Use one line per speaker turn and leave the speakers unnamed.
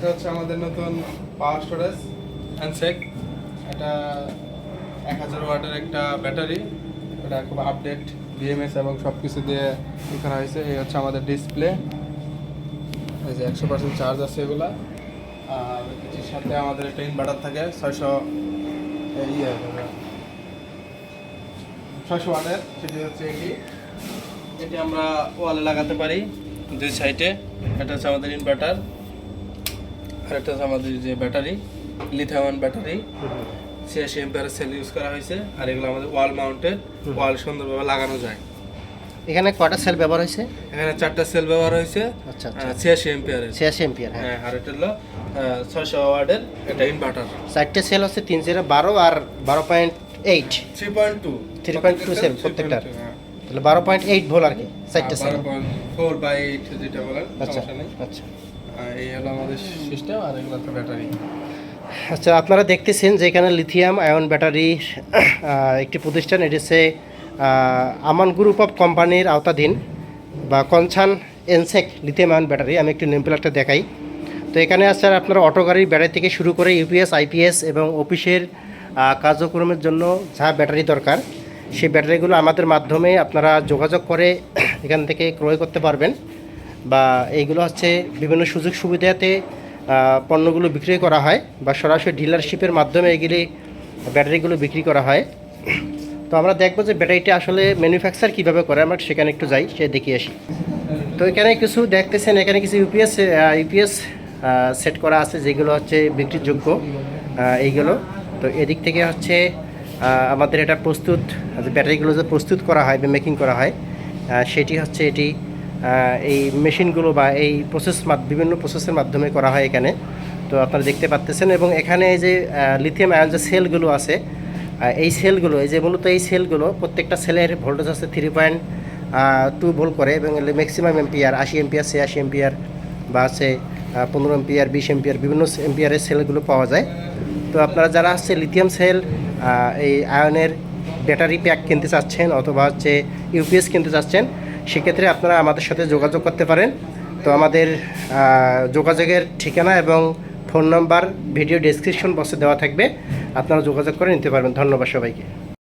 এটা হচ্ছে আমাদের নতুন পাওয়ার স্টোরেজ হ্যান্ডসেক এটা এক হাজার ওয়াটের একটা ব্যাটারি। এটা খুব আপডেট বিএমএস এবং সব কিছু দিয়ে ই করা হয়েছে। এই হচ্ছে আমাদের ডিসপ্লে এই যে একশো পার্সেন্ট চার্জ আছে এগুলা। আর এটির সাথে আমাদের একটা ইনভার্টার থাকে, ছয়শো ইয়ে ছয়শো ওয়াটের, সেটি হচ্ছে এটি। এটি আমরা ওয়ালে লাগাতে পারি দুই সাইডে এটা হচ্ছে আমাদের ইনভার্টার আর একটা হচ্ছে আমাদের যে ব্যাটারি লিথিয়াম ব্যাটারি ছিয়াশি এম্পিয়ারের সেল ইউজ করা হয়েছে আর এগুলো আমাদের ওয়াল মাউন্টেড ওয়াল সুন্দরভাবে লাগানো যায়।
এখানে কয়টা সেল ব্যবহার হয়েছে?
এখানে চারটা সেল ব্যবহার হয়েছে
আচ্ছা আচ্ছা।
ছিয়াশি এম্পিয়ারের
ছিয়াশি এম্পিয়ার হ্যাঁ।
হ্যাঁ আর এটা হলো ছয়শো ওয়ার্ডের এটা ইনভার্টার
চারটে সেল হচ্ছে তিন জিরো বারো আর বারো point eight
three point two
3.2 cell প্রত্যেকটার। তাহলে বারো পয়েন্ট এইট ভোল আর কি চারটে সেল
ফোর বাই এইট যেটা বলেন
আচ্ছা আচ্ছা।
আর এই হলো আমাদের সিস্টেম আর এগুলো তো ব্যাটারি
আচ্ছা আপনারা দেখতেছেন যে এখানে লিথিয়াম আয়ন ব্যাটারির আহ, একটি প্রতিষ্ঠান এটি হচ্ছে আহ, আমান গ্রুপ অফ কোম্পানির আওতাধীন বা কনসান এনসেক লিথিয়াম আয়ন ব্যাটারি আমি একটু নেম প্লেটটা দেখাই। তো এখানে আছে আর আপনারা অটো গাড়ির ব্যাটারি থেকে শুরু করে ইউপিএস আইপিএস এবং অফিসের কার্যক্রমের জন্য যা ব্যাটারি দরকার সেই ব্যাটারিগুলো আমাদের মাধ্যমে আপনারা যোগাযোগ করে এখান থেকে ক্রয় করতে পারবেন বা এইগুলো হচ্ছে বিভিন্ন সুযোগ সুবিধাতে পণ্যগুলো বিক্রি করা হয় বা সরাসরি ডিলারশিপের মাধ্যমে এগুলি ব্যাটারিগুলো বিক্রি করা হয়। তো আমরা দেখব যে ব্যাটারিটা আসলে ম্যানুফ্যাকচার কীভাবে করে, আমরা সেখানে একটু যাই, সে দেখিয়ে আসি। তো এখানে কিছু দেখতেছেন, এখানে কিছু ইউপিএস ইউপিএস সেট করা আছে যেগুলো হচ্ছে বিক্রির যোগ্য এইগুলো। তো এদিক থেকে হচ্ছে আমাদের এটা প্রস্তুত যে ব্যাটারিগুলো যে প্রস্তুত করা হয় বা মেকিং করা হয় সেটি হচ্ছে এটি এই মেশিনগুলো বা এই প্রসেস বিভিন্ন প্রসেসের মাধ্যমে করা হয় এখানে। তো আপনারা দেখতে পাচ্তেছেন এবং এখানে এই যে লিথিয়াম আয়ন যে সেলগুলো আছে এই সেলগুলো এই যে মূলত এই সেলগুলো প্রত্যেকটা সেলের ভোল্টেজ আছে থ্রি পয়েন্ট টু ভোল্ট করে এবং ম্যাক্সিমাম এম্পিয়ার আশি এম্পিয়ার ছিয়াশি এম্পিয়ার বা আছে পনেরো এম্পিয়ার বিশ এম্পিয়ার বিভিন্ন এম্পিয়ারের সেলগুলো পাওয়া যায়। তো আপনারা যারা হচ্ছে লিথিয়াম সেল এই আয়নের ব্যাটারি প্যাক কিনতে চাচ্ছেন অথবা হচ্ছে ইউপিএস কিনতে চাচ্ছেন, সেক্ষেত্রে আপনারা আমাদের সাথে যোগাযোগ করতে পারেন। তো আমাদের যোগাযোগের ঠিকানা এবং ফোন নাম্বার ভিডিও ডিসক্রিপশন বক্সে দেওয়া থাকবে। আপনারা যোগাযোগ করে নিতে পারবেন। ধন্যবাদ সবাইকে।